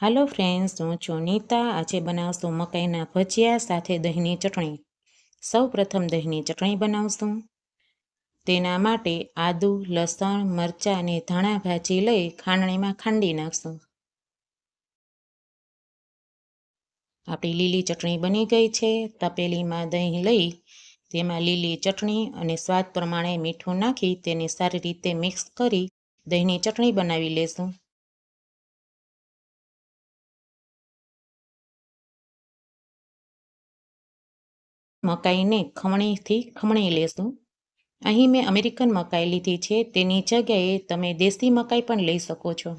હાલો friends, હું છું નીતા. આજે બનાવશું મકાઈના ભજીયા સાથે દહીંની ચટણી. સૌ પ્રથમ દહીંની ચટણી બનાવશું. તેના માટે આદુ, લસણ, મરચાં અને ધાણા ભાજી લઈ ખાંડણીમાં ખાંડી નાખશું. આપણી લીલી ચટણી બની ગઈ છે. તપેલીમાં દહીં લઈ તેમાં લીલી ચટણી અને સ્વાદ પ્રમાણે મીઠું નાખી તેને સારી રીતે મિક્સ કરી દહીંની ચટણી બનાવી લેશું. મકાઈને ખમણીથી ખમણી લેશું. અહીં મેં અમેરિકન મકાઈ લીધી છે, તેની જગ્યાએ તમે દેશી મકાઈ પણ લઈ શકો છો.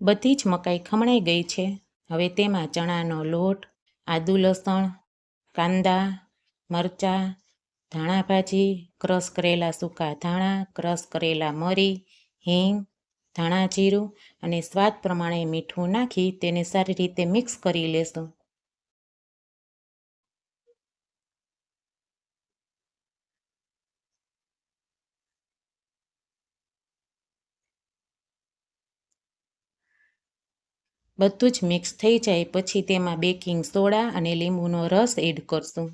બધી જ મકાઈ ખમણાઈ ગઈ છે. હવે તેમાં ચણાનો લોટ, આદુ લસણ, કાંદા, મરચાં ધાણા ભાજી, ક્રશ કરેલા સૂકા ધાણા, ક્રશ કરેલા મરી, હિંગ, ધાણા જીરું અને સ્વાદ પ્રમાણે મીઠું નાખી તેને સારી રીતે મિક્સ કરી લેશું. બધું જ મિક્સ થઈ જાય પછી તેમાં બેકિંગ સોડા અને લીંબુનો રસ એડ કરશું.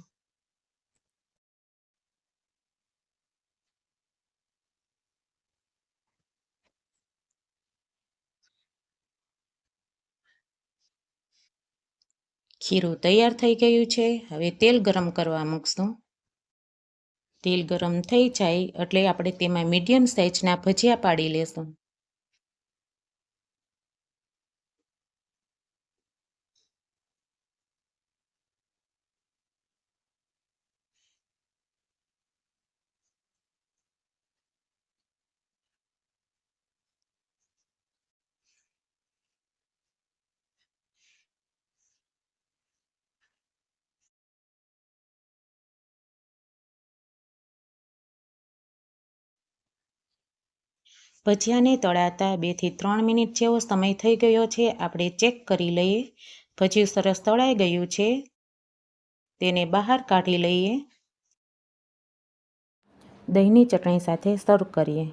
ખીરું તૈયાર થઈ ગયું છે. હવે તેલ ગરમ કરવા મૂકશું. તેલ ગરમ થઈ જાય એટલે આપણે તેમાં મીડિયમ સાઇઝના ભજીયા પાડી લેશું. ભજીયાને તળાતા બેથી ત્રણ મિનિટ જેવો સમય થઈ ગયો છે. આપણે ચેક કરી લઈએ. ભજીયું સરસ તળાઈ ગયું છે. તેને બહાર કાઢી લઈએ. દહીંની ચટણી સાથે સર્વ કરીએ.